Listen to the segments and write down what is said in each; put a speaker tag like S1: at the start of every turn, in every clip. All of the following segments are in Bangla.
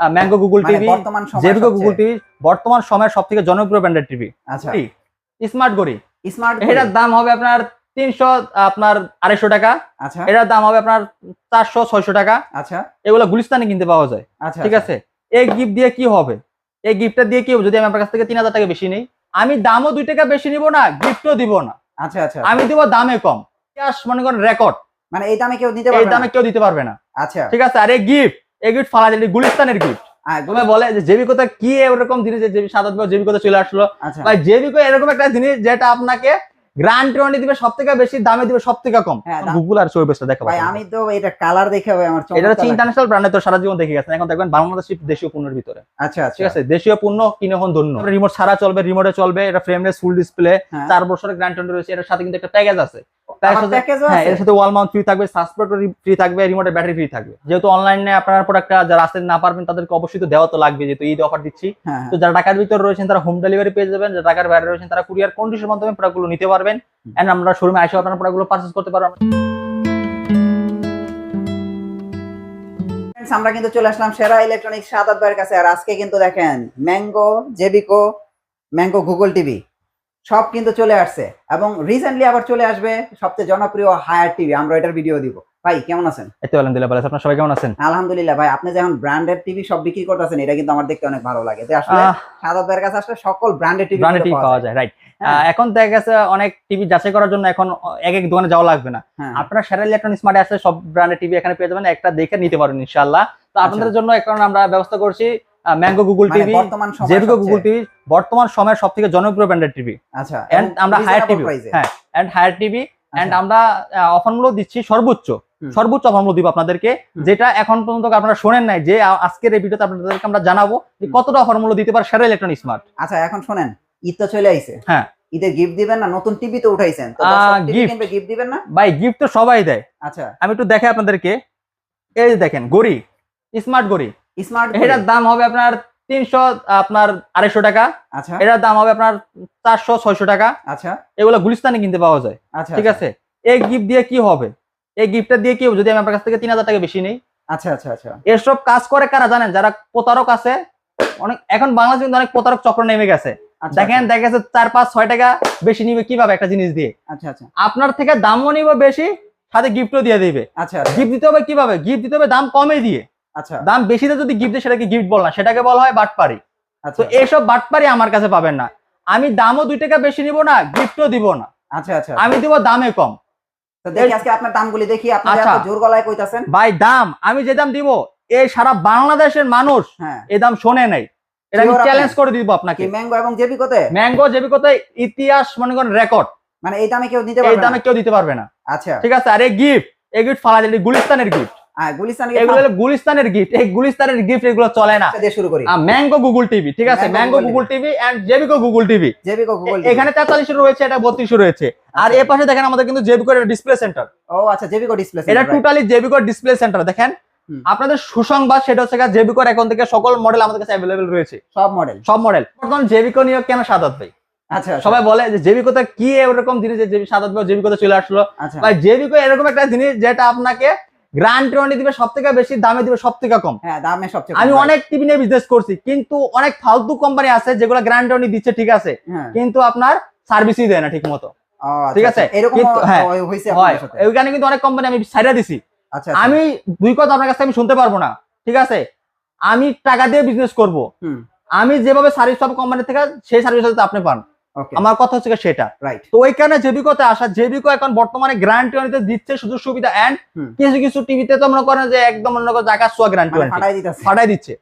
S1: ম্যাঙ্গো গুগল টিভি
S2: সবচেয়ে-
S1: গুগল টিভি বর্তমান সময়ের সব থেকে জনপ্রিয় ব্র্যান্ডের টিভি
S2: আচ্ছা।
S1: স্মার্ট গড়ি
S2: স্মার্ট
S1: এটার দাম হবে আপনার তিনশো আপনার আড়াইশো টাকা।
S2: আচ্ছা।
S1: এটার দাম হবে আপনার চারশো ছয়শো টাকা।
S2: আচ্ছা।
S1: এগুলো গুলিস্তানে কিনতে পাওয়া যায়।
S2: আচ্ছা
S1: ঠিক আছে? এই গিফট দিয়ে কি হবে? এই গিফটটা দিয়ে কি হবে? যদি আমি আপনার কাছ থেকে তিন হাজার টাকা বেশি নেই আমি দামও দুই টাকা বেশি নিব না গিফটও দিব না।
S2: আচ্ছা আচ্ছা।
S1: আমি দিব দামে কম। ক্যাশ মনে করেন রেকর্ড
S2: মানে এই দামে কেউ নিতে
S1: এই দামে কেউ দিতে পারবে না।
S2: আচ্ছা।
S1: ঠিক আছে? আর এই গিফট এই গিফট ফালা যায় গুলিস্তানের গিফট তুমি বলে যে জেবিকতা কি এরকম জিনিস জেবি সাদা জেবিকতা চলে আসলো।
S2: আচ্ছা।
S1: ভাই জেবিকো এরকম একটা জিনিস যেটা আপনাকে গ্রান্ট ওয়ারেন্টি দিবে সব থেকে বেশি দামে দিবে সব থেকে কম।
S2: হ্যাঁ,
S1: গুগল আর বেসটা দেখো
S2: ভাই আমি তো এটা কালার দেখে ভাই আমার
S1: এটা হচ্ছে ইন্টারন্যাশনাল ব্র্যান্ডে তো সারা জীবন দেখে গেছেন। এখন দেখবেন বাংলাদেশ দেশীয় পণ্যের ভিতরে।
S2: আচ্ছা আচ্ছা।
S1: ঠিক আছে? দেশীয় পণ্য কিনে হন ধন্য। রিমোট ছাড়া চলবে রিমোটে চলবে এটা ফ্রেমলেস ফুল ডিসপ্লে
S2: হ্যাঁ।
S1: চার বছরের রয়েছে এটার সাথে কিন্তু একটা প্যাকেজ আছে। তার
S2: আবার
S1: সাথে-
S2: প্যাকেজও
S1: হ্যাঁ
S2: আছে?
S1: এর সাথে ওয়াল মাউন্ট ফ্রি থাকবে সাসপোর্ট ফ্রি থাকবে রিমোটের ব্যাটারি ফ্রি থাকবে। যেহেতু অনলাইনে আপনার প্রোডাক্টটা যারা আসতে না পারবেন তাদেরকে অবশ্যই তো দেওয়া তো লাগবে যেহেতু ঈদ অফার দিচ্ছি।
S2: হ্যাঁ হ্যাঁ।
S1: তো যারা ঢাকার ভিতরে রয়েছেন তারা হোম ডেলিভারি পেয়ে যাবেন যারা ঢাকার বাইরে রয়েছেন তারা কুরিয়ার কন্ডিশনের মাধ্যমে প্রোডাক্টগুলো নিতে পারবেন।
S2: হুম।
S1: এন্ড আমরা শোরুমে এসে আপনারা প্রোডাক্টগুলো পারচেজ করতে পারবেন
S2: Friends, আমরা কিন্তু চলে আসলাম সেরা ইলেকট্রনিক্স সাদাত ভাইয়ের কাছে। আর আজকে কিন্তু দেখেন mango Jvco mango Google TV সব কিন্তু চলে আসছে। এবং রিসেন্টলি আবার চলে আসবে সবচেয়ে জনপ্রিয় হায়ার টিভি আমরা এটার ভিডিও দিব। ভাই কেমন আছেন
S1: এতে আলহামদুলিল্লাহ ভালো। আপনারা সবাই কেমন আছেন
S2: আলহামদুলিল্লাহ ভাই আপনি যখন ব্র্যান্ডেড টিভি সব বিক্রি করতেছেন এটা কিন্তু আমার দেখতে অনেক ভালো লাগে তো আসলে সাদাত ভাইয়ের কাছে আসলে সকল ব্র্যান্ডেড টিভি
S1: ব্র্যান্ডেড টিভি পাওয়া যায় রাইট
S2: হ্যাঁ।
S1: এখন দেখা গেছে অনেক টিভি যাচাই করার জন্য এখন এক এক দোকানে যাওয়া লাগবে না
S2: হ্যাঁ
S1: আপনারা সেরা ইলেকট্রনিক স্মার্ট আছে সব ব্র্যান্ডের টিভি এখানে পেয়ে যাবেন একটা দেখে নিতে পারেন ইনশাআল্লাহ তো আপনাদের জন্য এখন আমরা ব্যবস্থা করছি ম্যাঙ্গো গুগল
S2: আচ্ছা।
S1: টিভি
S2: বর্তমান
S1: জেবিকো গুগল টিভি বর্তমান সময়ের সব থেকে জনপ্রিয় ব্র্যান্ডের টিভি
S2: আচ্ছা
S1: এন্ড আমরা হায়ার টিভি হ্যাঁ এন্ড হায়ার টিভি এন্ড
S2: আচ্ছা।
S1: আমরা অফার মূল্য দিচ্ছি সর্বোচ্চ। সর্বোচ্চ মূল্য দিব আপনাদেরকে যেটা এখন পর্যন্ত আপনারা শোনেন নাই যে আজকের এই ভিডিওতে আপনাদেরকে আমরা জানাব যে কতটা অফার মূল্য দিতে পারে সেরা ইলেকট্রনিক স্মার্ট
S2: আচ্ছা এখন শোনেন ঈদ তো চলে আইছে।
S1: হ্যাঁ।
S2: ঈদের গিফট দিবেন না নতুন টিভি তো উঠাইছেন। তো গিফট দিবেন না?
S1: ভাই গিফট তো সবাই দেয়।
S2: আচ্ছা।
S1: আমি একটু দেখাই আপনাদেরকে। এই যে দেখেন গড়ি স্মার্ট গড়ি
S2: স্মার্ট
S1: এটার দাম হবে আপনার তিনশো আপনার আড়াইশো টাকা।
S2: আচ্ছা।
S1: এটার দাম হবে আপনার চারশো ছয়শো টাকা।
S2: আচ্ছা।
S1: এগুলো গুলিস্তানে কিনতে পাওয়া যায়।
S2: আচ্ছা
S1: ঠিক আছে? এই গিফট দিয়ে কি হবে? এই গিফটটা দিয়ে কি যদি আমি আপনার কাছ থেকে তিন হাজার টাকা বেশি নেই।
S2: আচ্ছা আচ্ছা আচ্ছা।
S1: এসব কাজ করে কারা জানেন? যারা প্রতারক আছে অনেক এখন বাংলাদেশে কিন্তু অনেক প্রতারক চক্র নেমে গেছে।
S2: আচ্ছা,
S1: দেখেন দেখা গেছে চার পাঁচ ছয় টাকা বেশি নিবে কীভাবে একটা জিনিস দিয়ে?
S2: আচ্ছা আচ্ছা।
S1: আপনার থেকে দামও নিবে বেশি সাথে গিফটও দিয়ে দিবে।
S2: আচ্ছা আচ্ছা।
S1: গিফট দিতে হবে কীভাবে? গিফট দিতে হবে দাম কমে দিয়ে।
S2: আচ্ছা।
S1: দাম বেশিতে যদি গিফট দেয় সেটাকে গিফট বল না। সেটাকে বলা হয় বাটপারি।
S2: আচ্ছা
S1: তো এইসব বাটপারি আমার কাছে পাবেন না। আমি দামও দুই টাকা বেশি নিব না গিফটও দিব না।
S2: আচ্ছা আচ্ছা।
S1: আমি দিব দামে কম।
S2: তো দেখি আজকে আপনার দামগুলি দেখি আপনি যে
S1: আচ্ছা।
S2: এত জোর গলায় কইতাছেন।
S1: ভাই দাম আমি যে দাম দিব এই সারা বাংলাদেশের মানুষ
S2: হ্যাঁ।
S1: এই দাম শোনে নাই। এটা আমি চ্যালেঞ্জ করে দিব আপনাকে।
S2: ম্যাঙ্গো এবং জেবি কোতে
S1: ম্যাঙ্গো জেবি কোথায়? ইতিহাস মনে করেন রেকর্ড
S2: মানে এই দামে কেউ নিতে
S1: এই দামে কেউ দিতে পারবে না।
S2: আচ্ছা।
S1: ঠিক আছে আর এই গিফট এই গিফট ফালা গুলিস্তানের গিফট গুলিস্তানের গিফট এই গুলিস্তানের গিফট এগুলো চলে না।
S2: দিয়ে শুরু করি।
S1: ম্যাঙ্গো গুগল টিভি ঠিক আছে? Mango Google TV. এন্ড জেবিকো গুগল টিভি।
S2: জেবি গুগল
S1: এখানে তেতাল্লিশ রয়েছে এটা বত্রিশ রয়েছে। আর
S2: আচ্ছা।
S1: এ পাশে দেখেন আমাদের কিন্তু জেবিকো ডিসপ্লে সেন্টার
S2: ও আচ্ছা ডিসপ্লে
S1: এটা টোটালি জেবিকো ডিসপ্লে সেন্টার দেখেন? আপনাদের সুসংবাদ সেটা হচ্ছে জেবিকোর এখন থেকে সকল মডেল আমাদের কাছে অ্যাভেলেবেল রয়েছে।
S2: সব মডেল
S1: সব মডেল বর্তমান জেবিকো নিয়ে কেন সাদাত ভাই
S2: আচ্ছা আচ্ছা,
S1: সবাই বলে যে জেবিকোতে কি এরকম জিনিস যে সাদাত ভাই জেবিকোতে চলে আসলো?
S2: আচ্ছা।
S1: ভাই জেবিকো এরকম একটা জিনিস যেটা আপনাকে গ্রান্ট ওয়ারেন্টি দিবে সব থেকে বেশি দামে দিবে সব থেকে কম।
S2: হ্যাঁ দামে সবচেয়ে
S1: আমি অনেক টিভি নিয়ে বিজনেস করছি কিন্তু অনেক ফালতু কোম্পানি আছে যেগুলো গ্রান্ট ওয়ারেন্টি দিচ্ছে ঠিক আছে?
S2: হ্যাঁ।
S1: কিন্তু আপনার সার্ভিসই দেয় না ঠিক মতো
S2: আচ্ছা,
S1: ঠিক আছে,
S2: আচ্ছা, এরকম
S1: কিন্তু- হ্যাঁ, ওইখানে কিন্তু অনেক কোম্পানি আমি সাইডা দিছি।
S2: আচ্ছা
S1: আমি দুই কথা আপনার কাছে আমি শুনতে পারব না ঠিক আছে? আমি টাকা দিয়ে বিজনেস করব। আমি যেভাবে সার্ভিস পাবো কোম্পানি থেকে সেই সার্ভিস আপনি পান। আমার কথা হচ্ছে সেটা।
S2: রাইট
S1: তো ওইখানে জেবিকোতে আসা জেবিকো এখন বর্তমানে গ্রান্ট ওয়ারেন্টি দিচ্ছে সুযোগ সুবিধা এন্ড কিছু কিছু টিভিতে তো মনে করেন যে একদম মনে করেন জায়গা সোয়া গ্রান্ট
S2: মানে ফাটাই
S1: দিচ্ছে।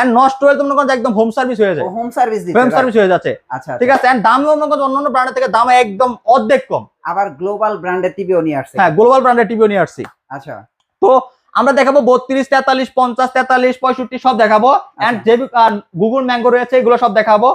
S1: এন্ড নষ্ট হয়ে তো মনে করেন একদম হোম সার্ভিস হয়ে যায়।
S2: হোম সার্ভিস
S1: হোম সার্ভিস হয়ে যাচ্ছে।
S2: আচ্ছা
S1: ঠিক আছে এন্ড দামও মনে করেন অন্যান্য ব্র্যান্ডের থেকে দাম একদম অর্ধেক কম।
S2: আবার গ্লোবাল ব্র্যান্ডের টিভিও নিয়ে আসছে।
S1: হ্যাঁ গ্লোবাল ব্র্যান্ডের টিভিও নিয়ে আসছি।
S2: আচ্ছা।
S1: তো আমরা দেখাবো বত্রিশ তেতাল্লিশ পঞ্চাশ তেতাল্লিশ পঁয়ষট্টি সব দেখাবো। এন্ড যে গুগল ম্যাঙ্গো রয়েছে এগুলো সব দেখাবো।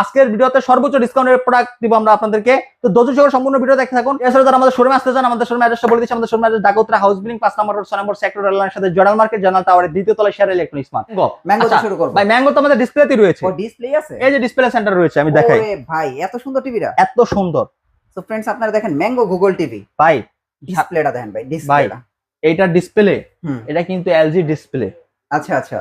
S1: আজকের ভিডিওতে সর্বোচ্চ ডিসকাউন্টের প্রোডাক্ট দিব আমরা আপনাদেরকে। তো দশ সহ সম্পূর্ণ ভিডিও দেখতে থাকুন। এছাড়া যারা আমাদের শোরুমে আসতে চান আমাদের শোরুমে অ্যাড্রেসটা বলে দিচ্ছি আমাদের শোরুমে অ্যাড্রেস ঢাকা হাউস বিল্ডিং পাঁচ নম্বর ছয় নম্বর সেক্টর রেললাইনের সাথে জোড়াল মার্কেট জানাল টাওয়ারের দ্বিতীয় তলায় শেয়ার ইলেকট্রনিক্স মার্ট
S2: ম্যাঙ্গো শুরু করব।
S1: ভাই ম্যাঙ্গো তো আমাদের ডিসপ্লেতেই রয়েছে।
S2: ও ডিসপ্লে আছে?
S1: এই যে ডিসপ্লে সেন্টার রয়েছে আমি দেখাই।
S2: ভাই এত সুন্দর টিভিটা
S1: এত সুন্দর।
S2: তো ফ্রেন্ডস আপনারা দেখেন ম্যাঙ্গো গুগল টিভি
S1: ভাই
S2: ডিসপ্লেটা দেখেন ভাই ডিসপ্লেটা
S1: এইটার ডিসপ্লে এটা কিন্তু এলজি ডিসপ্লে
S2: আচ্ছা আচ্ছা।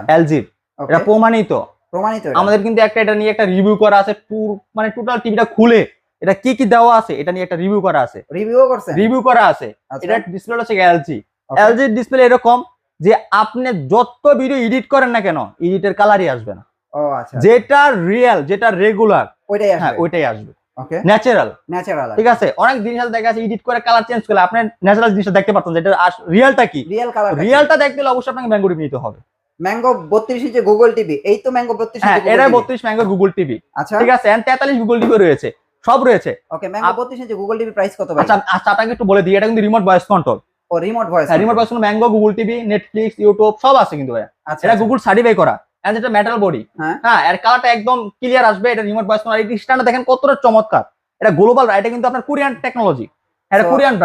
S2: Okay,
S1: এটা প্রমাণিত।
S2: প্রমাণিত
S1: আমাদের কিন্তু একটা এটা নিয়ে একটা রিভিউ করা আছে পুর- মানে টোটাল টিভিটা খুলে। এটা কি কি দেওয়া আছে এটা নিয়ে একটা রিভিউ করা আছে।
S2: রিভিউ করছেন?
S1: রিভিউ করা আছে।
S2: আচ্ছা,
S1: এটা ডিসপ্লে হচ্ছে এলজি এলজি ডিসপ্লে এরকম যে আপনি যত ভিডিও এডিট করেন না কেন এডিটের কালারই আসবে না।
S2: ও আচ্ছা।
S1: যেটা রিয়েল যেটা রেগুলার
S2: ওইটাই
S1: হ্যাঁ
S2: আসবে।
S1: ওইটাই আসবে।
S2: ওকে
S1: ন্যাচারাল
S2: ন্যাচারাল
S1: ঠিক আছে? অনেক জিনিস আছে দেখা আছে এডিট করে কালার চেঞ্জ করলে আপনি ন্যাচারাল জিনিসটা দেখতে পারতেন যেটা রিয়েলটা কি?
S2: রিয়েল কালার
S1: রিয়েলটা দেখতে হলে অবশ্যই আপনাকে ম্যাঙ্গো টিভি নিতে হবে।
S2: ম্যাঙ্গো 32 গুগল টিভি এই তো ম্যাঙ্গো 32
S1: হ্যাঁ এটা
S2: গুগল
S1: বত্রিশ ম্যাঙ্গো গুগল টিভি
S2: আচ্ছা।
S1: ঠিক আছে? গুগল টিভি রয়েছে। সব রয়েছে।
S2: Okay mango 32 inch Google TV price কত ভাই?
S1: আচ্ছা আচ্ছা আপনাকে একটু বলে দিই এটা কিন্তু রিমোট ভয়েস কন্ট্রোল
S2: ও remote voice
S1: remote voice mango Google TV Netflix YouTube সব আছে কিন্তু
S2: আচ্ছা
S1: এটা
S2: আচ্ছা।
S1: গুগল সার্টিফাই করা। এন্ড এটা মেটাল বডি
S2: হ্যাঁ।
S1: এর কালারটা একদম ক্লিয়ার আসবে এটা রিমোট ভয়েস কন্ট্রোল এই স্ট্যান্ডটা দেখেন কতটা চমৎকার। এটা গ্লোবাল এটা কিন্তু আপনার কোরিয়ান টেকনোলজি এটা কোরিয়ান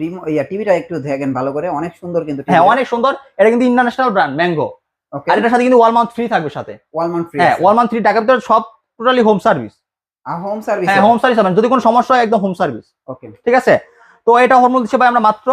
S2: রিমো ইয়া টিভিটা একটু দেখেন ভালো করে। অনেক সুন্দর কিন্তু
S1: হ্যাঁ অনেক সুন্দর। এটা কিন্তু ইন্টারন্যাশনাল ব্র্যান্ড ম্যাঙ্গো
S2: ওকে
S1: আর এটার সাথে কিন্তু ওয়াল মান্থ ফ্রি থাকবে সাথে।
S2: ওয়ালমার্ট ফ্রি
S1: হ্যাঁ ওয়াল ফ্রি টাকার ভিতরে সব totally home service
S2: home service
S1: হ্যাঁ হোম সার্ভিস যদি কোনো সমস্যা হয় একদম হোম সার্ভিস
S2: ওকে
S1: ঠিক আছে? তো এটা হরমোন দিচ্ছে ভাই আমরা মাত্র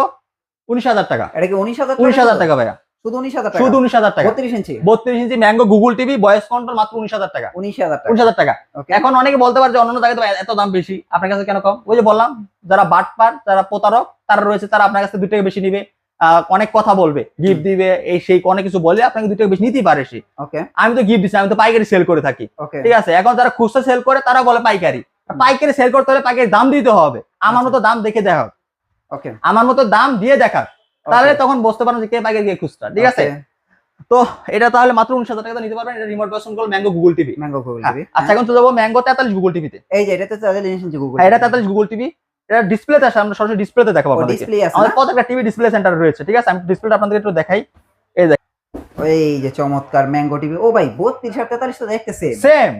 S1: উনিশ হাজার টাকা।
S2: এটা কি 19000
S1: উনিশ হাজার টাকা ভাইয়া।
S2: শুধু 19000 টাকা
S1: শুধু টাকা।
S2: 32 inch.
S1: Inch mango Google TV voice control মাত্র উনিশ হাজার টাকা।
S2: 19000 টাকা।
S1: টাকা। এখন অনেকে বলতে পারে যে অন্যান্য জায়গায় তো এত দাম বেশি। আপনার কাছে কেন কম? ওই যে বললাম যারা বাটপার যারা প্রতারক তারা রয়েছে তারা আপনার কাছে টাকা বেশি নিবে। অনেক কথা বলবে। গিফট দিবে এই সেই অনেক কিছু বলে আপনাকে দু টাকা বেশি নিতেই পারে সে। আমি তো গিফট দিচ্ছি আমি তো পাইকারি সেল করে থাকি। ঠিক আছে? এখন যারা খুচরা সেল করে তারা বলে পাইকারি। পাইকারি সেল করতে হলে পাইকারি দাম দিতে হবে। আমার
S2: আচ্ছা।
S1: মতো দাম দেখে দেখা
S2: ওকে
S1: আমার মতো দাম দিয়ে দেখা তাহলে তখন বুঝতে পারেন যে কে পাইকারি কে খুচরা ঠিক আছে? তো এটা তাহলে মাত্র উনিশ হাজার টাকা নিতে পারবেন। এটা remote version call mango Google TV
S2: mango Google TV
S1: আচ্ছা এখন চলে যাব ম্যাঙ্গো তেতাল্লিশ গুগল টিভিতে
S2: এই যে এটাতে তাহলে ইঞ্চি গুগল
S1: হ্যাঁ এটা তেতাল্লিশ গুগল টিভি এটা ডিসপ্লেতে আসে আমরা সরাসরি ডিসপ্লেতে দেখাবো আপনাদেরকে।
S2: আছে
S1: আমাদের? প্রত্যেকটা টিভি ডিসপ্লে সেন্টার রয়েছে ঠিক আছে? আমি ডিসপ্লেটা আপনাদের একটু দেখাই।
S2: এই যে চমৎকার ম্যাঙ্গো টিভি ও ভাই 32 আর 43 তো দেখতেছে
S1: সেম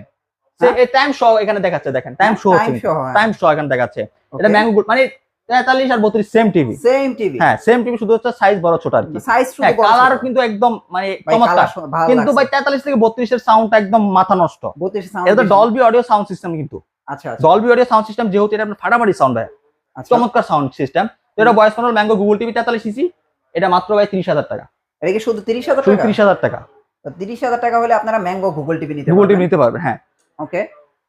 S2: হ্যাঁ?
S1: এই টাইম শো এখানে দেখাচ্ছে দেখেন। টাইম শো হচ্ছে
S2: টাইম শো
S1: টাইম শো এখানে দেখাচ্ছে। এটা ম্যাঙ্গো মানে তেতাল্লিশ আর বত্রিশ সেম টিভি
S2: সেম টিভি
S1: হ্যাঁ সেম টিভি শুধু হচ্ছে সাইজ বড় ছোট আর কি।
S2: সাইজ শুধু
S1: হ্যাঁ কালার কিন্তু একদম মানে চমৎকার। কিন্তু ভাই। তেতাল্লিশ থেকে বত্রিশের সাউন্ডটা একদম মাথা নষ্ট।
S2: 32 সাউন্ড
S1: এটা ডলবি অডিও সাউন্ড সিস্টেম কিন্তু।
S2: আচ্ছা আচ্ছা।
S1: ডলবি অডিও সাউন্ড সিস্টেম যেহেতু এটা আপনার ফাটাফাটি সাউন্ড হয়
S2: আচ্ছা।
S1: চমৎকার সাউন্ড সিস্টেম এটা voice control mango Google TV তেতাল্লিশ ইসি এটা মাত্র ভাই তিরিশ হাজার টাকা।
S2: এটা কি শুধু 30000
S1: শুধু
S2: টাকা?
S1: তিরিশ হাজার টাকা।
S2: 30000 টাকা হলে আপনারা ম্যাঙ্গো গুগল টিভি নিতে
S1: গুগল টিভি নিতে পারবেন হ্যাঁ।
S2: ওকে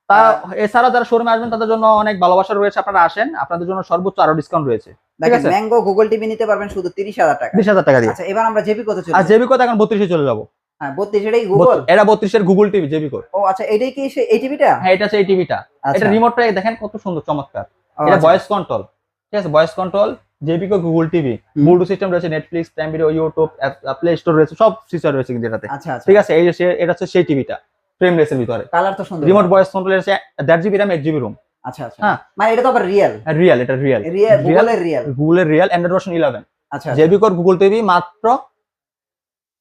S1: তা এছাড়া যারা শোরুমে আসবেন তাদের জন্য অনেক ভালোবাসা রয়েছে আপনারা আসেন। আপনাদের জন্য সর্বোচ্চ আরও ডিসকাউন্ট রয়েছে।
S2: দেখেন ম্যাঙ্গো গুগল টিভি নিতে পারবেন শুধু 30000 টাকা।
S1: বিশ হাজার টাকা দিয়ে।
S2: আচ্ছা এবার আমরা জেবি কত চলে
S1: আর এখন বত্রিশে চলে যাব।
S2: হ্যাঁ 32 এটাই গুগল
S1: এটা বত্রিশের গুগল টিভি জেবি কোড।
S2: ও আচ্ছা এটাই কি সেই এই টিভিটা
S1: হ্যাঁ এটা টিভিটা
S2: আচ্ছা।
S1: এটা রিমোটটা দেখেন কত সুন্দর চমৎকার।
S2: ও,
S1: এটা। ভয়েস কন্ট্রোল ঠিক আছে voice control Google TV. Bluetooth system রয়েছে Netflix Prime Video YouTube Play Store রয়েছে সব ফিচার রয়েছে কিন্তু এটাতে।
S2: আচ্ছা
S1: ঠিক আছে এই যে এটা হচ্ছে সেই টিভিটা ভিতরে।
S2: কালার তো সুন্দর।
S1: রিমোট ভয়েস কন্ট্রোল আছে GB RAM eight GB ROM
S2: আচ্ছা আচ্ছা।
S1: হ্যাঁ।
S2: মানে এটা তো আবার রিয়েল
S1: রিয়েল এটা রিয়েল
S2: গুগলের রিয়েল
S1: গুগলের রিয়েল অ্যান্ড্রয়েড ভার্সন ইলেভেন
S2: আচ্ছা
S1: জেবিকোর গুগল টিভি মাত্র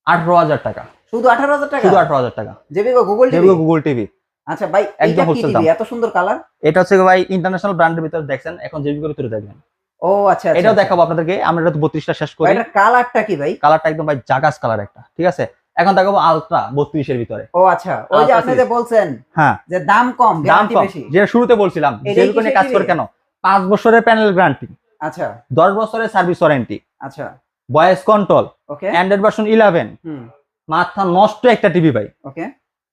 S1: আঠারো হাজার টাকা।
S2: শুধু 18000 টাকা?
S1: শুধু আঠারো হাজার টাকা।
S2: জেবি গুগল টিভি
S1: জেবিকো গুগল টিভি
S2: আচ্ছা ভাই
S1: একদম
S2: এটা কি টিভি এত সুন্দর কালার
S1: এটা হচ্ছে ভাই ইন্টারন্যাশনাল ব্র্যান্ডের ভিতরে দেখছেন এখন জেবিকোর ভিতরে দেখবেন।
S2: ও আচ্ছা আচ্ছা
S1: এটাও
S2: আচ্ছা।
S1: দেখাবো আপনাদেরকে আমরা এটা বত্রিশটা শেষ করি।
S2: এটার কালারটা কি ভাই?
S1: কালারটা একদম ভাই জাগাস কালার একটা ঠিক আছে? এখন দেখাবো আলট্রা বত্রিশের ভিতরে।
S2: ও আচ্ছা। ওই যে আপনি যে বলছেন
S1: হ্যাঁ।
S2: যে দাম কম
S1: দাম কম।
S2: বেশি।
S1: যেটা শুরুতে বলছিলাম নিয়ে কাজ করে কেন? পাঁচ বছরের প্যানেল গ্যারান্টি
S2: আচ্ছা।
S1: দশ বছরের সার্ভিস ওয়ারেন্টি
S2: আচ্ছা।
S1: Voice control
S2: okay.
S1: Android version eleven মাথা নষ্ট একটা টিভি ভাই।
S2: ওকে।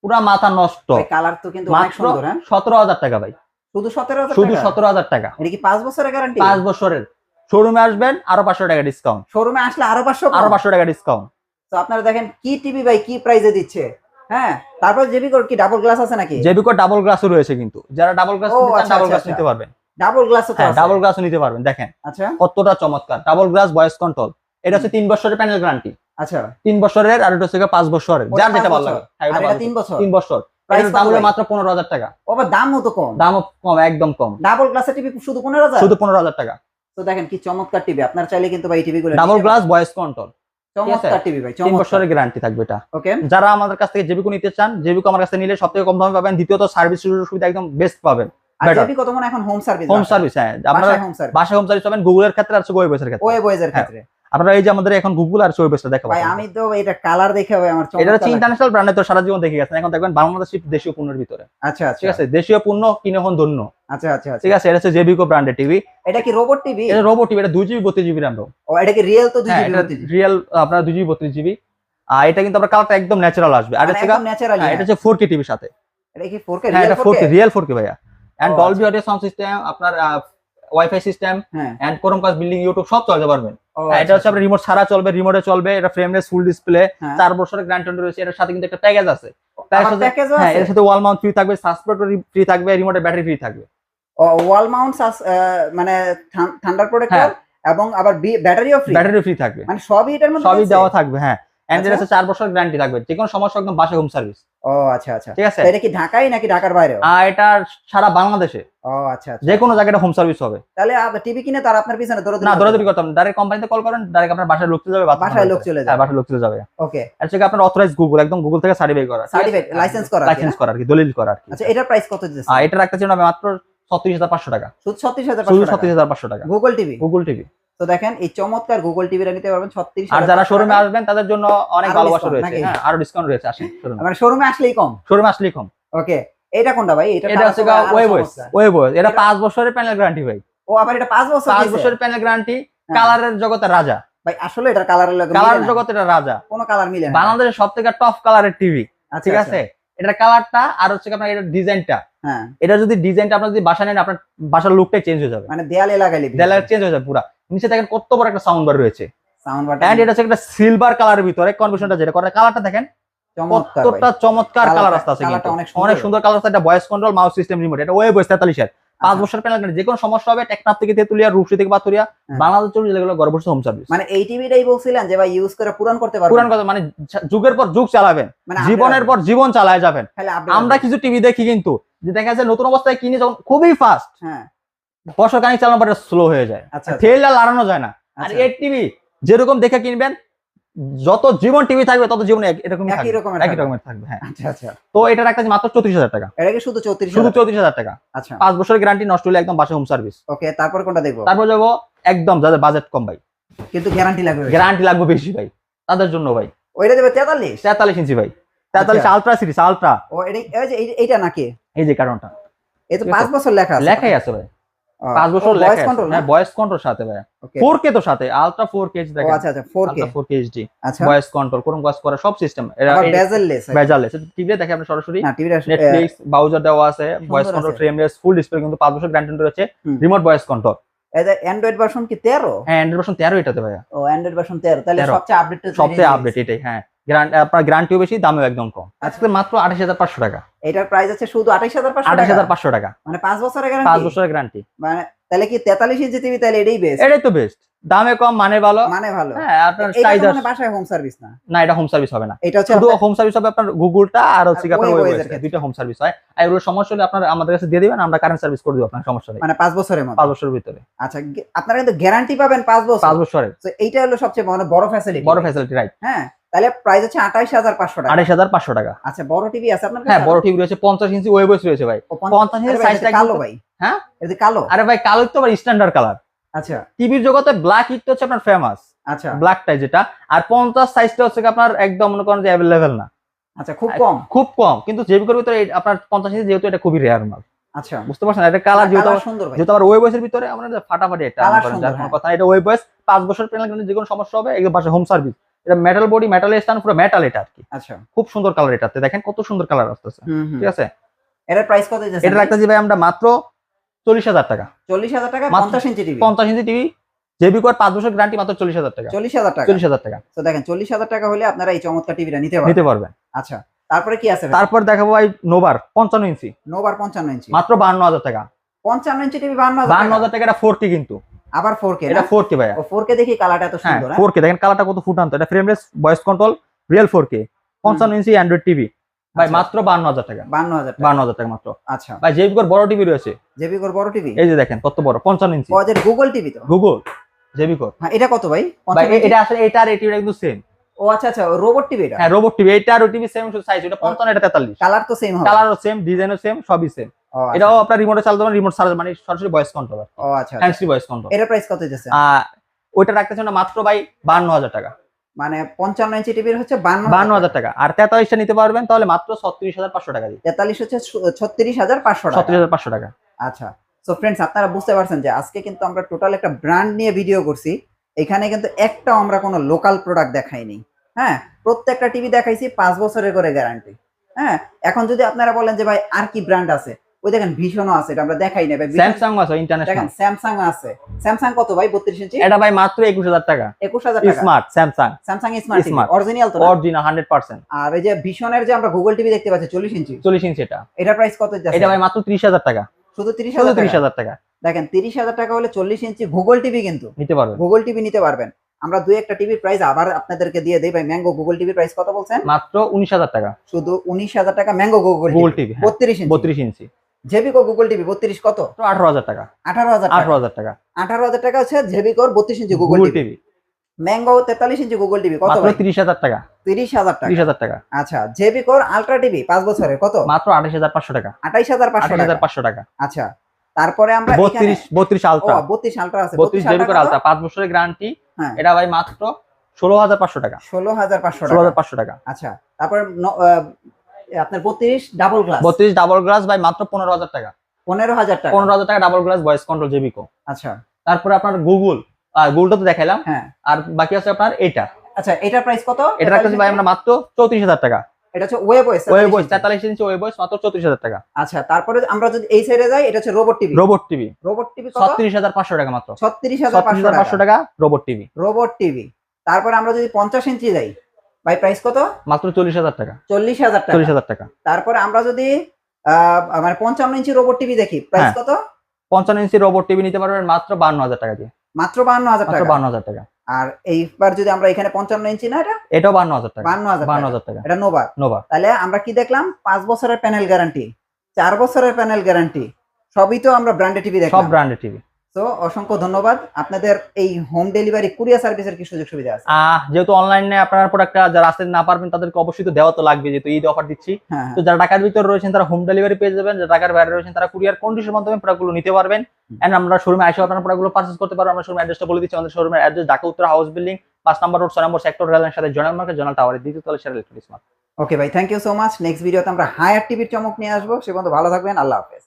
S1: পুরা মাথা নষ্ট।
S2: কালার তো কিন্তু অনেক সুন্দর হ্যাঁ?
S1: সতেরো হাজার টাকা ভাই।
S2: শুধু 17000
S1: শুধু সতেরো হাজার টাকা।
S2: এটা কি 5 বছরের গ্যারান্টি
S1: পাঁচ বছরের। শোরুমে আসবেন আরও পাঁচশো টাকা ডিসকাউন্ট
S2: শোরুমে আসলে আরও 500
S1: আরও পাঁচশো টাকা ডিসকাউন্ট
S2: তো আপনারা দেখেন কি টিভি ভাই কি প্রাইসে দিচ্ছে? হ্যাঁ? তারপর জেবি কোড কি ডাবল গ্লাস আছে নাকি?
S1: জেবিকো ডাবল গ্লাসও রয়েছে কিন্তু। যারা ডাবল গ্লাস
S2: ও, আচ্ছা,
S1: ডাবল
S2: আচ্ছা,
S1: গ্লাস
S2: আচ্ছা।
S1: নিতে পারবেন।
S2: ডাবল গ্লাস তো
S1: হ্যাঁ
S2: আছে।
S1: ডাবল গ্লাসও নিতে পারবেন। দেখেন
S2: আচ্ছা।
S1: কতটা চমৎকার। ডাবল গ্লাস ভয়েস কন্ট্রোল এটা হচ্ছে তিন বছরের প্যানেল গ্যারান্টি
S2: আচ্ছা।
S1: তিন বছরের আর এটা হচ্ছে গিয়ে পাঁচ বছরের।
S2: ওটা
S1: যার যেটা ভালো
S2: বছর।
S1: লাগে। হ্যাঁ,
S2: আর এটা 3 বছর।
S1: তিন বছর।
S2: Price
S1: এটার দাম হলো মাত্র পনেরো হাজার টাকা।
S2: ও আবার দামও তো কম।
S1: দামও কম একদম কম।
S2: ডাবল গ্লাসের টিভি শুধু 15000
S1: শুধু পনেরো হাজার টাকা।
S2: তো দেখেন কি চমৎকার টিভি আপনার চাইলে কিন্তু ভাই টিভি গুলো
S1: ডাবল গ্লাস ভয়েস কন্ট্রোল
S2: চমৎকার টিভি ভাই
S1: তিন বছরের গ্যারান্টি থাকবে এটা।
S2: ওকে?
S1: যারা আমাদের কাছ থেকে জেবিকো নিতে চান জেবিকো আমার কাছে নিলে সব থেকে কম দামে পাবেন দ্বিতীয়ত সার্ভিস সুবিধা একদম বেস্ট পাবেন।
S2: কত মনে এখন হোম সার্ভিস
S1: হোম সার্ভিস হ্যাঁ আপনারা বাসায় হোম সার্ভিস পাবেন গুগলের ক্ষেত্রে আর ওয়েব ক্ষেত্রে।
S2: বয়েজের
S1: হ্যাঁ,
S2: ক্ষেত্রে।
S1: আপনারা এই যে আমাদের এখন গুগল আর ওয়েব বেসটা দেখাবো
S2: ভাই আমি তো এটা কালার দেখে ভাই আমার
S1: এটা হচ্ছে ইন্টারন্যাশনাল ব্র্যান্ডে তো সারা জীবন দেখে গেছেন। এখন দেখবেন বাংলাদেশ দেশীয় পণ্যের ভিতরে।
S2: আচ্ছা আচ্ছা।
S1: ঠিক আছে? দেশীয় পণ্য কিনে হন ধন্য।
S2: আচ্ছা আচ্ছা আচ্ছা।
S1: ঠিক আছে? এটা হচ্ছে জেবিকো ব্র্যান্ডের টিভি
S2: এটা কি রোবট টিভি
S1: এটা রোবো টিভি এটা জিবি র্যাম
S2: ও এটা কি রিয়েল তো
S1: হ্যাঁ
S2: জিবি
S1: এটা রিয়েল আপনার দুই জিবি বত্রিশ জিবি আর এটা কিন্তু আপনার কালারটা একদম ন্যাচারাল আসবে। আর
S2: মানে
S1: হচ্ছে
S2: একদম ন্যাচারালি
S1: হ্যাঁ, এটা হচ্ছে ফোর কে টিভির সাথে।
S2: এটা কি 4K
S1: হ্যাঁ
S2: রিয়েল
S1: এটা
S2: 4K
S1: রিয়েল ফোর কে ভাইয়া। And Dolby audio sound system আপনার ওয়াইফাই সিস্টেম
S2: হ্যাঁ।
S1: এন্ড ক্রোমকাস্ট বিল্ডিং ইউটিউব সব চালাতে পারবেন। হ্যাঁ, এটা
S2: আচ্ছা,
S1: হচ্ছে আপনার রিমোট ছাড়া চলবে রিমোটে চলবে এটা ফ্রেমলেস ফুল ডিসপ্লে। চার বছরের গ্যারান্টি রয়েছে এটার সাথে কিন্তু একটা প্যাকেজ আছে। এর সাথে ওয়াল মাউন্ট ফ্রি থাকবে সাসপোর্ট ফ্রি থাকবে রিমোটের ব্যাটারি ফ্রি থাকবে।
S2: ওয়াল মাউন্ট মানে থান্ডার প্রোটেক্টর
S1: হ্যাঁ।
S2: এবং আবার ব্যাটারিও ফ্রি
S1: ব্যাটারি ফ্রি থাকবে।
S2: মানে সবই এটার মধ্যে
S1: সবই? দেওয়া থাকবে হ্যাঁ।
S2: আচ্ছা।
S1: সাথে চার বছরের গ্যারান্টি থাকবে যে কোনো সমস্যা একদম বাসে হোম সার্ভিস
S2: ও আচ্ছা আচ্ছা।
S1: ঠিক আছে?
S2: এটা কি ঢাকায় নাকি ঢাকার বাইরেও?
S1: আর এটা সারা বাংলাদেশে।
S2: ও আচ্ছা আচ্ছা।
S1: যে কোনো জায়গায় হোম সার্ভিস হবে।
S2: তাহলে টিভি কিনে তার আপনার পিছনে দৌড়াদৌড়ি
S1: না দৌড়াদৌড়ি করতাম ডাইরেক্ট কোম্পানিতে কল করেন ডাইরেক্ট আপনার বাসায় লোক চলে যাবে
S2: বাসায় লোক চলে
S1: হ্যাঁ
S2: যাবে।
S1: বাসায় লোক চলে যাবে।
S2: ওকে
S1: আর হচ্ছে আপনার অথরাইজ গুগল একদম গুগল থেকে সার্টিফাই করা।
S2: সার্টিফাইড লাইসেন্স করা
S1: লাইসেন্স করা আর কি দলিল করা আর কি।
S2: আচ্ছা এটার প্রাইস কত দিতেছে?
S1: আর এটা রাখতেছি আমরা মাত্র ছত্রিশ হাজার পাঁচশো টাকা।
S2: শুধু ছত্রিশ হাজার
S1: শুধু ছত্রিশ হাজার পাঁচশো টাকা।
S2: গুগল টিভি
S1: গুগল টিভি
S2: তো দেখেন এই চমৎকার গুগল টিভিটা নিতে পারবেন ছত্রিশ
S1: আর যারা শোরুমে আসবেন তাদের জন্য অনেক ভালোবাসা রয়েছে। হ্যাঁ আরও ডিসকাউন্ট রয়েছে আসেন শোরুমে
S2: মানে শোরুমে আসলেই কম?
S1: শোরুমে আসলেই কম।
S2: ওকে এটা কোনটা ভাই? এটা
S1: এটা হচ্ছে ওয়েবস ওয়েবস এটা পাঁচ বছরের প্যানেল গ্যারান্টি ভাই।
S2: ও আবার এটা পাঁচ বছর
S1: পাঁচ বছরের প্যানেল গ্যারান্টি। কালারের জগতে রাজা।
S2: ভাই আসলে এটার কালারের লাগে
S1: কালার। জগতে এটা রাজা।
S2: কোনো কালার মিলে না।
S1: বাংলাদেশের সব থেকে টপ কালারের টিভি ঠিক
S2: আচ্ছা।
S1: আছে? এটার কালারটা আর হচ্ছে আপনার এটার ডিজাইনটা
S2: হ্যাঁ।
S1: এটা যদি ডিজাইনটা আপনার যদি বাসা নেন আপনার বাসার লুকটাই চেঞ্জ হয়ে যাবে।
S2: মানে দেয়ালে লাগাইলে
S1: দেয়ালের চেঞ্জ হয়ে যাবে পুরা। নিচে দেখেন কত বড় একটা সাউন্ড বার রয়েছে।
S2: সাউন্ড বাটন
S1: এন্ড এটা হচ্ছে একটা সিলভার কালারের ভিতরে যেটা করে কালারটা দেখেন কতটা চমৎকার কালার আছে কিন্তু।
S2: অনেক সুন্দর।
S1: কালার আছে এটা voice control mouse system remote এটা ওয়েব তেতাল্লিশ এর। পাঁচ
S2: আচ্ছা।
S1: বছর প্যানেল যে কোনো সমস্যা হবে টেকনাফ থেকে তেতুলিয়া রূপসী থেকে পাতুরিয়া
S2: হ্যাঁ।
S1: বাংলাদেশ চল্লিশ যেগুলো গর্ভবর্ষ হোম সার্ভিস
S2: মানে এই টিভিটাই বলছিলেন যে ভাই ইউজ করে পূরণ করতে পারবেন।
S1: পুরান কথা মানে যুগের পর যুগ চালাবেন।
S2: মানে
S1: জীবনের পর জীবন চালায় যাবেন। আমরা কিছু টিভি দেখি কিন্তু যে দেখা যাচ্ছে নতুন অবস্থায় কিনে যখন খুবই ফাস্ট
S2: হ্যাঁ।
S1: বছর কানি চালানোর পরে স্লো হয়ে যায়।
S2: আচ্ছা আচ্ছা,
S1: ঠেলা লাড়ানো যায় না। আর
S2: আচ্ছা।
S1: এই টিভি যেরকম দেখে কিনবেন যত জীবন টিভি থাকবে তত জীবনে এরকমই
S2: একই রকমের
S1: একই। রকমের থাকবে হ্যাঁ।
S2: আচ্ছা আচ্ছা।
S1: তো এটা রাখতে মাত্র চৌত্রিশ হাজার টাকা।
S2: এটা কি শুধু চৌত্রিশ
S1: শুধু চৌত্রিশ হাজার টাকা।
S2: আচ্ছা।
S1: পাঁচ বছরের গ্যারান্টি নষ্ট হলে একদম বাসে হোম সার্ভিস
S2: ওকে তারপর কোনটা দেখব?
S1: তারপর যাব একদম যাদের বাজেট কম ভাই।
S2: কিন্তু গ্যারান্টি লাগবে
S1: গ্যারান্টি লাগবে বেশি ভাই। তাদের জন্য ভাই।
S2: ওইটা দেবে তেতাল্লিশ?
S1: তেতাল্লিশ ইঞ্চি ভাই। তেতাল্লিশ
S2: আচ্ছা।
S1: আলট্রা সিরিজ আলট্রা
S2: ও এটা এই যে এইটা নাকি?
S1: এই যে কারণটা।
S2: এই তো
S1: ঠিক
S2: পাঁচ বছর লেখা আছে
S1: লেখাই আছে ভাই। পাঁচ বছর লেখা
S2: কন্ট্রোল
S1: হ্যাঁ ভয়েস কন্ট্রোল সাথে ভাই।
S2: ওকে
S1: ফোর কে তো সাথে আলট্রা ফোর কে
S2: ও
S1: দেখেন।
S2: আচ্ছা আচ্ছা four K
S1: ultra four K HD
S2: আচ্ছা।
S1: ভয়েস কন্ট্রোল কোন কাজ করা সব সিস্টেম
S2: আবার বেজেললেস
S1: বেজালে টিভি দেখে আপনি সরাসরি। নেটফ্লিক্স ব্রাউজার দেওয়া আছে। ভয়েস কন্ট্রোল
S2: আছে।
S1: ফ্রেমলেস ফুল ডিসপ্লে কিন্তু পাঁচ বছর গ্যারান্টি রয়েছে। রিমোট ভয়েস কন্ট্রোল
S2: যে অ্যান্ড্রয়েড ভার্সন কি তেরো?
S1: হ্যাঁ অ্যান্ড্রয়েড ভার্সন তেরো এটাতে ভাইয়া।
S2: ও অ্যান্ড্রয়েড ভার্সন তেরো। তাহলে সবচেয়ে আপডেট
S1: সবচেয়ে আপডেট এটাই হ্যাঁ। গ্যারান্টি আপনার বেশি দামও একদম কম। আজকে মাত্র আঠাশ হাজার পাঁচশো টাকা।
S2: এটার প্রাইস আছে শুধু আঠাইশ হাজার পাঁচশো
S1: আঠাশ হাজার পাঁচশো টাকা।
S2: মানে পাঁচ বছরের
S1: পাঁচ
S2: গ্যারান্টি
S1: বছরের গ্যারান্টি
S2: মানে তাহলে কি তেতাল্লিশ ইঞ্চি টিভি তাহলে এটাই বেস্ট
S1: এটাই তো বেস্ট দামে কম মানে ভালো।
S2: মানে ভালো।
S1: হ্যাঁ আপনার সাইজ
S2: তো মানে বাসায় হোম সার্ভিস না।
S1: না এটা হোম সার্ভিস হবে না।
S2: এটা হচ্ছে
S1: শুধু হোম সার্ভিস হবে আপনার গুগলটা আর হচ্ছে কি আপনার
S2: ওই
S1: ওয়েব
S2: ওয়েজের
S1: হোম সার্ভিস হয়। আর এগুলো সমস্যা হলে আপনার আমাদের কাছে দিয়ে দিবেন আমরা কারেন্ট সার্ভিস করে দিব আপনার সমস্যা নেই।
S2: মানে পাঁচ বছরের মধ্যে
S1: পাঁচ বছরের ভিতরে।
S2: আচ্ছা আপনারা কিন্তু গ্যারান্টি পাবেন পাঁচ বছর।
S1: পাঁচ বছরের।
S2: তো এইটা হলো সবচেয়ে মানে বড় ফ্যাসিলিটি
S1: বড় ফ্যাসিলিটি রাইট
S2: হ্যাঁ। তাহলে প্রাইস হাজার পাঁচশো টাকা।
S1: আঠাশ হাজার পাঁচশো টাকা।
S2: আচ্ছা বড় টিভি আছে আপনার
S1: হ্যাঁ বড় টিভি রয়েছে পঞ্চাশ ইঞ্চি ওয়েবস রয়েছে ভাই। 50 ইঞ্চি
S2: আরে ভাই, এটা
S1: size টা
S2: কালো ভাই।
S1: হ্যাঁ?
S2: এটা কালো?
S1: আরে ভাই কালো তো আবার স্ট্যান্ডার্ড কালার
S2: আচ্ছা।
S1: টিভির জগতে ব্ল্যাক হিট হচ্ছে আপনার ফেমাস
S2: আচ্ছা।
S1: ব্ল্যাকটাই যেটা। আর পঞ্চাশ সাইজটা হচ্ছে আপনার একদম মনে করেন যে অ্যাভেলেবেল না।
S2: আচ্ছা খুব কম।
S1: খুব কম। কিন্তু জেবিকোর ভিতরে আপনার পঞ্চাশ ইঞ্চি যেহেতু এটা খুবই রেয়ার মাল।
S2: আচ্ছা।
S1: বুঝতে পারছেন? এটা কালার যেহেতু
S2: কালার সুন্দর ভাই।
S1: যেহেতু আমার ওয়েব বয়সের ভিতরে আমরা ফাটাফাটি কোনো
S2: হ্যাঁ।
S1: কথা এটা ওয়েব বয়স পাঁচ বছর প্যানেল কিন্তু যে কোনো সমস্যা হবে এগুলো পাশে হোম সার্ভিস এটা মেটাল বডি মেটাল স্ট্যান্ড পুরো মেটাল এটা আর কি
S2: আচ্ছা।
S1: খুব সুন্দর কালার এটাতে দেখেন কত সুন্দর কালার আসতেছে। ঠিক আছে?
S2: এটার প্রাইস কত দিতেছেন?
S1: এটা রাখতেছি ভাই আমরা মাত্র চল্লিশ হাজার টাকা।
S2: চল্লিশ হাজার টাকা পঞ্চাশ ইঞ্চি টিভি
S1: পঞ্চাশ ইঞ্চি টিভি জেবিকোর পাঁচ বছর গ্যারান্টি মাত্র চল্লিশ হাজার টাকা।
S2: চল্লিশ হাজার টাকা।
S1: চল্লিশ হাজার টাকা।
S2: তো দেখেন চল্লিশ হাজার টাকা হলে আপনারা এই চমৎকার টিভিটা নিতে পারবেন।
S1: নিতে পারবেন।
S2: আচ্ছা তারপরে কি আছে
S1: তারপর দেখাবো ভাই নোভার পঞ্চান্ন ইঞ্চি।
S2: নোবার পঞ্চান্ন ইঞ্চি।
S1: মাত্র বান্ন হাজার টাকা।
S2: পঞ্চান্ন ইঞ্চি টিভি বান্ন
S1: বান্ন
S2: হাজার
S1: হাজার টাকা এটা ফোর কে কিন্তু।
S2: আবার ফোর কে
S1: এটা ফোর কে ভাইয়া।
S2: ও ফোর কে দেখি কালারটা এত
S1: হ্যাঁ
S2: সুন্দর হ্যাঁ?
S1: ফোর কে দেখেন কালারটা কত ফুটান্ত। এটা frameless voice control real four K পঞ্চান্ন ইঞ্চি অ্যান্ড্রয়েড টিভি ভাই
S2: আচ্ছা।
S1: মাত্র বান্ন হাজার টাকা।
S2: বান্ন হাজার টাকা।
S1: বান্ন মাত্র।
S2: আচ্ছা।
S1: ভাই জেবিকোর বড় টিভি রয়েছে।
S2: জেবি কোর বড় টিভি
S1: এই যে দেখেন কত বড় পঞ্চান্ন ইঞ্চি
S2: ও গুগল টিভি তো?
S1: গুগল জেবিকোর
S2: হ্যাঁ এটা কত ভাই?
S1: ভাই
S2: 55?
S1: এটা আসলে এটা আর টিভিটা কিন্তু সেম
S2: ও আচ্ছা আচ্ছা রোবট টিভি এটা?
S1: হ্যাঁ রোবট টিভি এটা আর টিভি সেম সাইজ ওটা পঞ্চান্ন এটা তেতাল্লিশ।
S2: কালার তো সেম হবে।
S1: কালারও সেম ডিজাইনও সেম সবই সেম। এটাও আপনার রিমোটে চালাতে পারেন রিমোট চালাতে মানে সরাসরি ভয়েস কন্ট্রোল
S2: ও আচ্ছা আচ্ছা।
S1: হ্যান্ড ফ্রি ভয়েস কন্ট্রোল
S2: এটার প্রাইস কত
S1: আর ওইটা রাখতেছে না মাত্র ভাই বান্ন হাজার টাকা।
S2: মানে পঞ্চান্ন ইঞ্চি টিভির হচ্ছে বান্ন
S1: হাজার টাকা। আর তেতাল্লিশটা নিতে পারবেন তাহলে মাত্র ছত্রিশ হাজার পাঁচশো টাকা দিয়ে।
S2: তেতাল্লিশ হচ্ছে ছত্রিশ হাজার পাঁচশো টাকা।
S1: ছত্রিশ হাজার পাঁচশো টাকা।
S2: আচ্ছা। সো ফ্রেন্ডস আপনারা বুঝতে পারছেন যে আজকে কিন্তু আমরা টোটাল একটা ব্র্যান্ড নিয়ে ভিডিও করছি। এখানে কিন্তু একটাও আমরা কোনো লোকাল প্রোডাক্ট দেখাইনি। হ্যাঁ? প্রত্যেকটা টিভি দেখাইছি পাঁচ বছরের করে গ্যারান্টি হ্যাঁ? এখন যদি আপনারা বলেন যে ভাই আর কি ব্র্যান্ড আছে? ওই দেখেন ভীষণও আছে এটা আমরা দেখাই না ভাই
S1: স্যামসাং আছে ইন্টারন্যাশনাল
S2: দেখেন স্যামসাং আছে। স্যামসাং কত ভাই বত্রিশ ইঞ্চি?
S1: এটা ভাই মাত্র একুশ হাজার টাকা।
S2: একুশ হাজার টাকা।
S1: Smart Samsung
S2: Samsung smart TV
S1: Smart।
S2: Original তো?
S1: অরিজিনাল হান্ড্রেড পার্সেন্ট
S2: আর এই যে ভীষণের যে আমরা গুগল টিভি দেখতে পাচ্ছি চল্লিশ ইঞ্চি?
S1: চল্লিশ ইঞ্চি এটা।
S2: এটা প্রাইস কত যাচ্ছে
S1: এটা ভাই মাত্র ত্রিশ হাজার টাকা।
S2: শুধু তিরিশ
S1: শুধু
S2: হাজার
S1: ত্রিশ
S2: টাকা
S1: হাজার টাকা।
S2: দেখেন তিরিশ হাজার টাকা হলে চল্লিশ ইঞ্চি গুগল টিভি কিন্তু।
S1: নিতে পারবেন।
S2: গুগল টিভি নিতে পারবেন। আমরা দুই একটা টিভির প্রাইস আবার আপনাদেরকে দিয়ে দেই ভাই ম্যাঙ্গো গুগল টিভির প্রাইস কত বলছেন?
S1: মাত্র উনিশ হাজার টাকা।
S2: শুধু উনিশ হাজার টাকা ম্যাঙ্গো গুগল টিভি
S1: টিভি
S2: বত্রিশ ইঞ্চি।
S1: বত্রিশ ইঞ্চি।
S2: জেবিকো গুগল টিভি বত্রিশ কত?
S1: আঠারো হাজার টাকা।
S2: আঠারো হাজার টাকা।
S1: আঠারো হাজার টাকা।
S2: আঠারো হাজার টাকা হচ্ছে জেবিকোর বত্রিশ ইঞ্চি গুগল টিভি ম্যাঙ্গো তেতাল্লিশ ইঞ্চি গুগল টিভি কত
S1: তিরিশ হাজার টাকা।
S2: তিরিশ হাজার টাকা।
S1: ত্রিশ হাজার টাকা।
S2: আচ্ছা জেবিকোর আলট্রা টিভি পাঁচ বছরের কত?
S1: মাত্র আঠাশ হাজার পাঁচশো টাকা।
S2: আঠাইশ হাজার পাঁচশো
S1: হাজার পাঁচশো টাকা।
S2: আচ্ছা তারপরে আমরা
S1: বত্রিশ বত্রিশ আলট্রা
S2: বত্রিশ আলট্রা আছে।
S1: বত্রিশ জেবিকোর? আলট্রা পাঁচ বছরের গ্যারান্টি। এটা ভাই মাত্র ষোলো হাজার পাঁচশো টাকা।
S2: ষোলো হাজার পাঁচশো
S1: ষোলো
S2: টাকা।
S1: হাজার পাঁচশো টাকা।
S2: আচ্ছা তারপরে আপনার বত্রিশ ডাবল গ্লাস
S1: বত্রিশ ডাবল গ্লাস ভাই মাত্র পনেরো হাজার টাকা।
S2: পনেরো হাজার টাকা।
S1: পনেরো হাজার টাকা ডাবল গ্লাস ভয়েস কন্ট্রোল জেবিকো
S2: আচ্ছা।
S1: তারপরে আপনার গুগল আর গুগলটা তো দেখাইলাম।
S2: হ্যাঁ।
S1: আর বাকি আছে আপনার এটা
S2: আচ্ছা এটার প্রাইস কত?
S1: এটা রাখতেছি ভাই আমরা মাত্র চৌত্রিশ হাজার টাকা।
S2: এটা হচ্ছে ওয়েব ওয়েস
S1: ওয়েব বয়েস তেতাল্লিশ ইঞ্চি ওয়েব বয়েস মাত্র চৌত্রিশ হাজার টাকা।
S2: আচ্ছা তারপরে আমরা যদি এই সাইডে যাই এটা হচ্ছে robot TV
S1: robot TV
S2: robot TV কত?
S1: ছত্রিশ হাজার পাঁচশো টাকা মাত্র।
S2: ছত্রিশ হাজার
S1: ছত্রিশ হাজার পাঁচশো টাকা। রোবট টিভি
S2: রোবট টিভি তারপরে আমরা যদি পঞ্চাশ ইঞ্চি যাই ভাই প্রাইস কত?
S1: মাত্র চল্লিশ হাজার টাকা।
S2: চল্লিশ হাজার টাকা।
S1: চল্লিশ হাজার টাকা।
S2: তারপরে আমরা যদি মানে পঞ্চান্ন ইঞ্চি রোবট টিভি দেখি প্রাইস
S1: হ্যাঁ।
S2: কত?
S1: পঞ্চান্ন ইঞ্চি রোবট টিভি নিতে পারবেন মাত্র বান্ন হাজার টাকা দিয়ে।
S2: মাত্র বান্ন হাজার টাকা।
S1: বান্ন হাজার টাকা।
S2: আর এইবার যদি আমরা এখানে পঞ্চান্ন ইঞ্চি না এটা?
S1: এটাও বান্ন হাজার টাকা।
S2: বান্ন হাজার
S1: বান্ন
S2: টাকা।
S1: হাজার টাকা।
S2: এটা নোভা
S1: নোভা
S2: তাহলে আমরা কি দেখলাম? পাঁচ বছরের প্যানেল গ্যারান্টি চার বছরের প্যানেল গ্যারান্টি সবই তো আমরা ব্র্যান্ডেড টিভি দেখলাম।
S1: সব
S2: দেখলাম
S1: ব্র্যান্ডের টিভি
S2: তো অসংখ্য ধন্যবাদ। আপনাদের এই হোম ডেলিভারি কুরিয়ার সার্ভিসের কি সুযোগ সুবিধা আছে?
S1: যেহেতু অনলাইনে আপনার প্রোডাক্টটা যারা আসতে না পারবেন তাদেরকে অবশ্যই তো দেওয়া তো লাগবে যেহেতু ঈদ অফার দিচ্ছি।
S2: হ্যাঁ হ্যাঁ।
S1: তো যারা ঢাকার ভিতরে রয়েছেন তারা হোম ডেলিভারি পেয়ে যাবেন। যারা ঢাকার বাইরে রয়েছেন তারা কুরিয়ার কন্ডিশনের মাধ্যমে প্রোডাক্টগুলো নিতে পারবেন। এন্ড আমরা শোরুমে এসে আপনারা প্রোডাক্টগুলো পারচেস করতে পারবেন আমরা শোরুম অ্যাড্রেসটা বলে দিচ্ছি। আমাদের শোরুমের অ্যাড্রেস ঢাকা উত্তর হাউস বিল্ডিং পাঁচ নম্বর রোড ছয় নম্বর সেক্টর রেলের সাথে জোনাল মার্কেট জোনাল টাওয়ারের দ্বিতীয় তলা সেরা ইলেকট্রনিক্স
S2: ওকে ভাই thank you so much next ভিডিওতে আমরা হায়ার টিভির চমক নিয়ে আসব। সে পর্যন্ত ভালো থাকবেন। আল্লাহ হাফেজ।